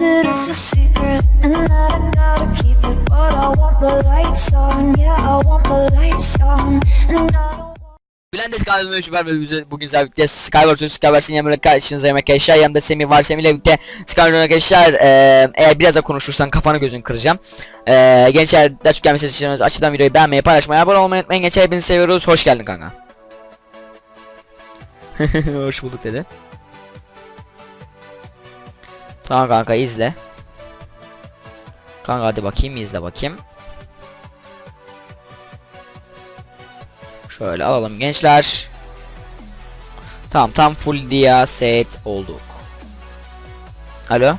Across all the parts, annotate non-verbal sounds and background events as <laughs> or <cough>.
a and that I gotta keep it. But I want the lights on, yeah, I want the lights on, and I don't. want- Bilen de Skyward'ın ölçü var ve bize bugün sizlerle birlikte yanımda karşınızdayım arkadaşlar. Yanımda Semih var. Semih'le birlikte Skyward'ın arkadaşlar eee, eğer biraz da konuşursan kafanı gözünü kıracağım. Eee gençler daha çok gelmesi için açıdan videoyu beğenmeyi, paylaşmayı, abone olmayı unutmayın. Gençler hepinizi seviyoruz. Hoş geldin kanka. <laughs> Hoş bulduk dedi. Tamam kanka izle. Kanka hadi bakayım izle bakayım. Şöyle alalım gençler. Tamam tam full dia set olduk. Alo.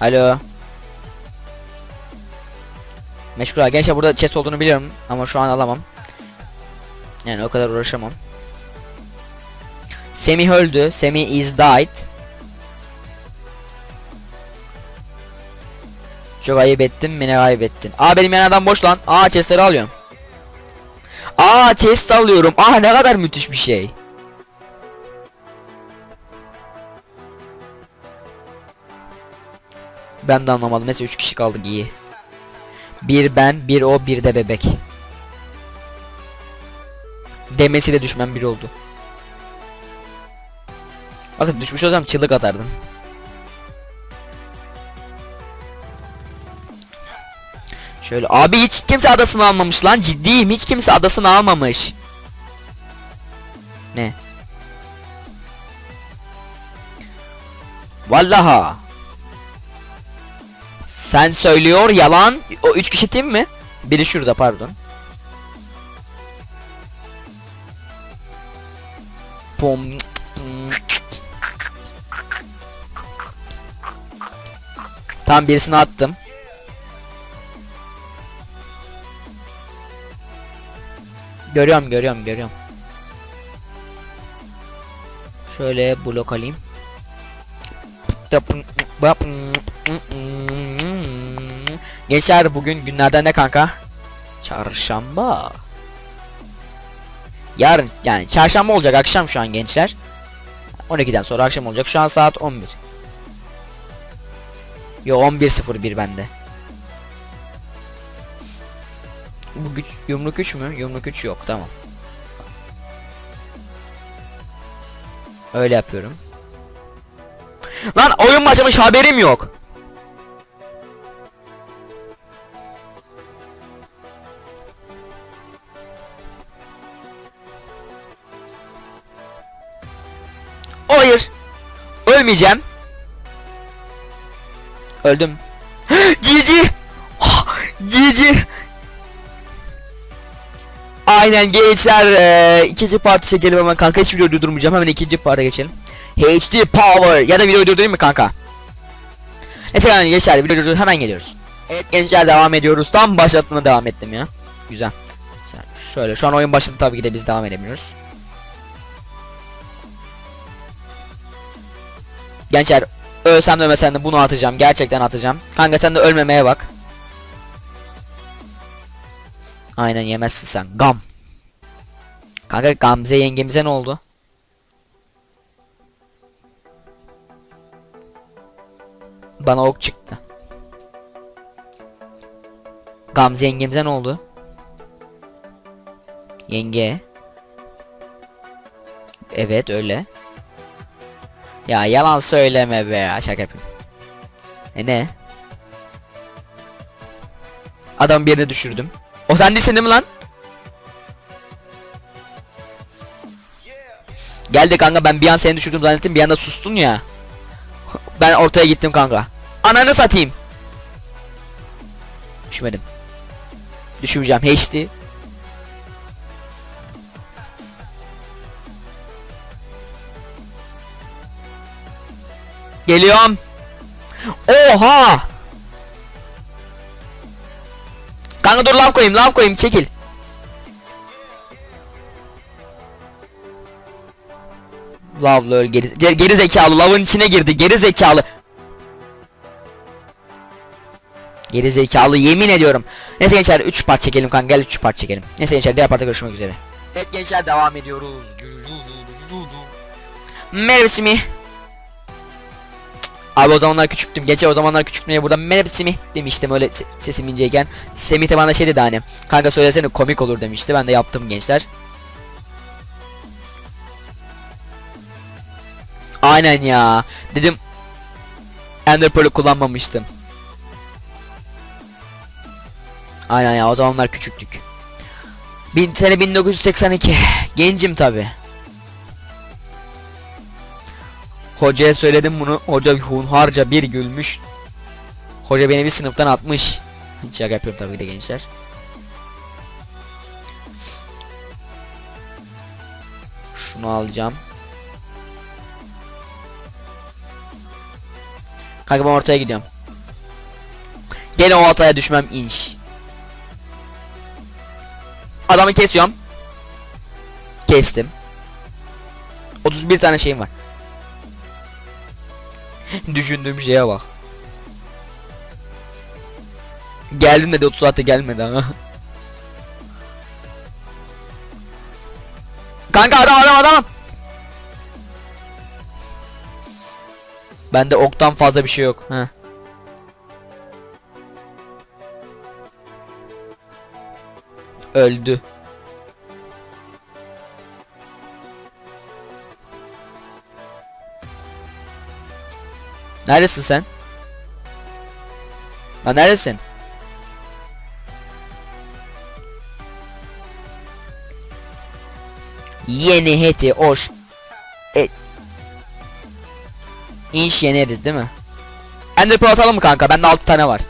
Alo. Meşgul gençler burada chest olduğunu biliyorum ama şu an alamam. Yani o kadar uğraşamam. Semih öldü. Semih is died. Çok ayıp ettin mi ne kaybettin? Aa benim yan adam boş lan. Aa chestleri alıyorum. Aa chest alıyorum. Aa ne kadar müthiş bir şey. Ben de anlamadım. Mesela 3 kişi kaldık iyi. Bir ben, bir o, bir de bebek. Demesi de düşmem bir oldu. Bakın düşmüş olsam çığlık atardım. Şöyle abi hiç kimse adasını almamış lan ciddiyim hiç kimse adasını almamış. Ne? Vallaha. Sen söylüyor yalan. O üç kişi tim mi? Biri şurada pardon. Pom. Tam birisini attım. Görüyorum görüyorum görüyorum. Şöyle blok alayım. Gençler bugün günlerden ne kanka? Çarşamba. Yarın yani çarşamba olacak akşam şu an gençler. 12'den sonra akşam olacak. Şu an saat 11. Yo 11.01 bende. Bu güç yumruk 3 mü? Yumruk 3 yok tamam. Öyle yapıyorum. Lan oyun başlamış haberim yok. Hayır. Ölmeyeceğim. Öldüm. <gasps> Cici. Cici. <gasps> Aynen gençler eee ikinci parti çekelim hemen kanka hiç videoyu durdurmayacağım hemen ikinci parta geçelim. HD Power ya da videoyu durdurayım mı kanka? Neyse yani gençler videoyu durdur hemen geliyoruz. Evet gençler devam ediyoruz tam başlattığında devam ettim ya. Güzel. Şöyle şu an oyun başladı tabii ki de biz devam edemiyoruz. Gençler ölsem de ölmesem de bunu atacağım gerçekten atacağım. Kanka sen de ölmemeye bak. Aynen yemezsin sen. Gam. Kanka Gamze yengemize ne oldu? Bana ok çıktı. Gamze yengemize ne oldu? Yenge. Evet öyle. Ya yalan söyleme be ya şaka yapayım. E ne? Adam bir yerine düşürdüm. O sen değilsin değil mi lan? Geldi kanka ben bir an seni düşürdüm zannettim bir anda sustun ya. Ben ortaya gittim kanka. Ananı satayım. Düşmedim. Düşmeyeceğim. HD. Geliyorum. Oha! Kanka dur lav koyayım, lav koyayım, çekil. Lavla öl geri, ge- geri zekalı lavın içine girdi geri zekalı. Geri zekalı yemin ediyorum. Neyse gençler 3 part çekelim kanka gel 3 part çekelim. Neyse gençler diğer partta görüşmek üzere. Evet gençler devam ediyoruz. Merhaba Simi. Abi o zamanlar küçüktüm. Geçen o zamanlar küçüktüm burada merhaba Semih demiştim öyle se- sesim inceyken. Semih de bana şey dedi hani. Kanka söylesene komik olur demişti. Ben de yaptım gençler. Aynen ya. Dedim Ender Pearl'ü kullanmamıştım. Aynen ya o zamanlar küçüktük. Bin, sene 1982. Gencim tabi. Hocaya söyledim bunu. Hoca hunharca bir gülmüş. Hoca beni bir sınıftan atmış. Şaka yapıyorum tabii de gençler. Şunu alacağım. Kanka ben ortaya gidiyorum. Gene o hataya düşmem inş. Adamı kesiyorum. Kestim. 31 tane şeyim var. <laughs> Düşündüğüm şeye bak. Geldim dedi 30 saatte gelmedi ama. <laughs> Kanka adam adam adam. Bende oktan fazla bir şey yok. Heh. Öldü. Neredesin sen? Lan neredesin? Yeni heti hoş. E İnş yeneriz değil mi? Ender Pearl atalım mı kanka? Bende 6 tane var.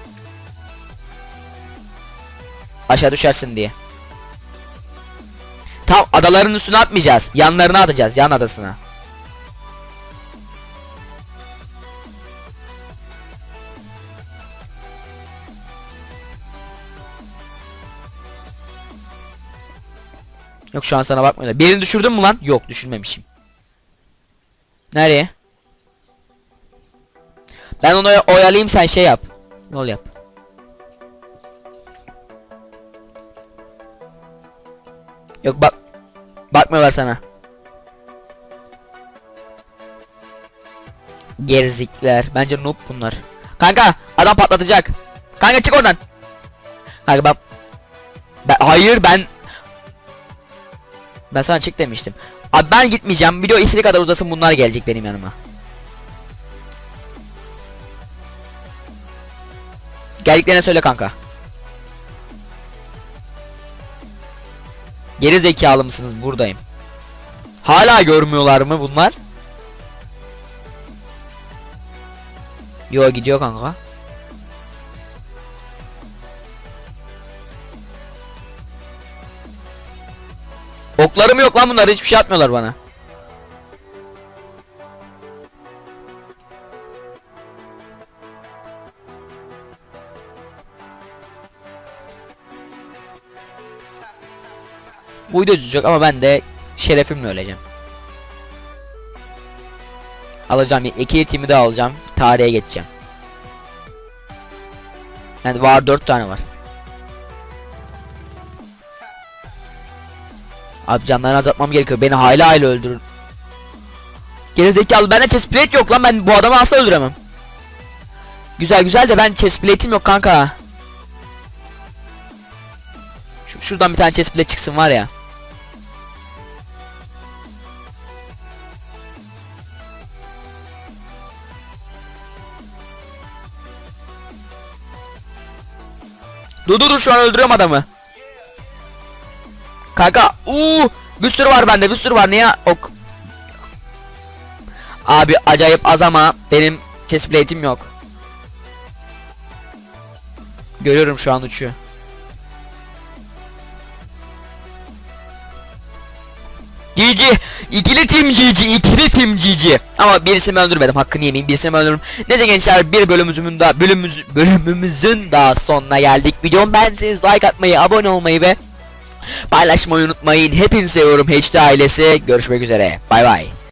Aşağı düşersin diye. Tam adaların üstüne atmayacağız. Yanlarına atacağız. Yan adasına. Yok şu an sana bakmıyorlar. Birini düşürdün mü lan? Yok düşürmemişim. Nereye? Ben onu oy- oyalayayım sen şey yap. Yol yap. Yok bak. Bakmıyorlar sana. Gerizikler. Bence noob bunlar. Kanka adam patlatacak. Kanka çık oradan. Kanka ben, ben hayır ben ben sana çık demiştim. Abi ben gitmeyeceğim. Video istediği kadar uzasın bunlar gelecek benim yanıma. Geldiklerine söyle kanka. Geri zekalı mısınız? Buradayım. Hala görmüyorlar mı bunlar? Yo gidiyor kanka. Oklarım yok lan bunlar hiçbir şey atmıyorlar bana. Bu video üzülecek ama ben de şerefimle öleceğim. Alacağım iki timi de alacağım. Tarihe geçeceğim. Yani var dört tane var. Abi canlarını azaltmam gerekiyor. Beni hala hala öldürür. Geri zekalı bende chest plate yok lan ben bu adamı asla öldüremem. Güzel güzel de ben chest plate'im yok kanka. Şu, şuradan bir tane chest plate çıksın var ya. Dur dur dur şu an öldürüyorum adamı. Kanka uuu bir sürü var bende bir sürü var niye ok? Abi acayip az ama benim chest yok. Görüyorum şu an uçuyor. GG ikili team GG ikili team GG ama birisini öldürmedim hakkını yemeyeyim birisini öldürdüm Neyse gençler bir bölümümüzün daha bölümümüz, bölümümüzün daha sonuna geldik videom beğendiyseniz like atmayı abone olmayı ve Paylaşmayı unutmayın. Hepinizi seviyorum HD ailesi. Görüşmek üzere. Bay bay.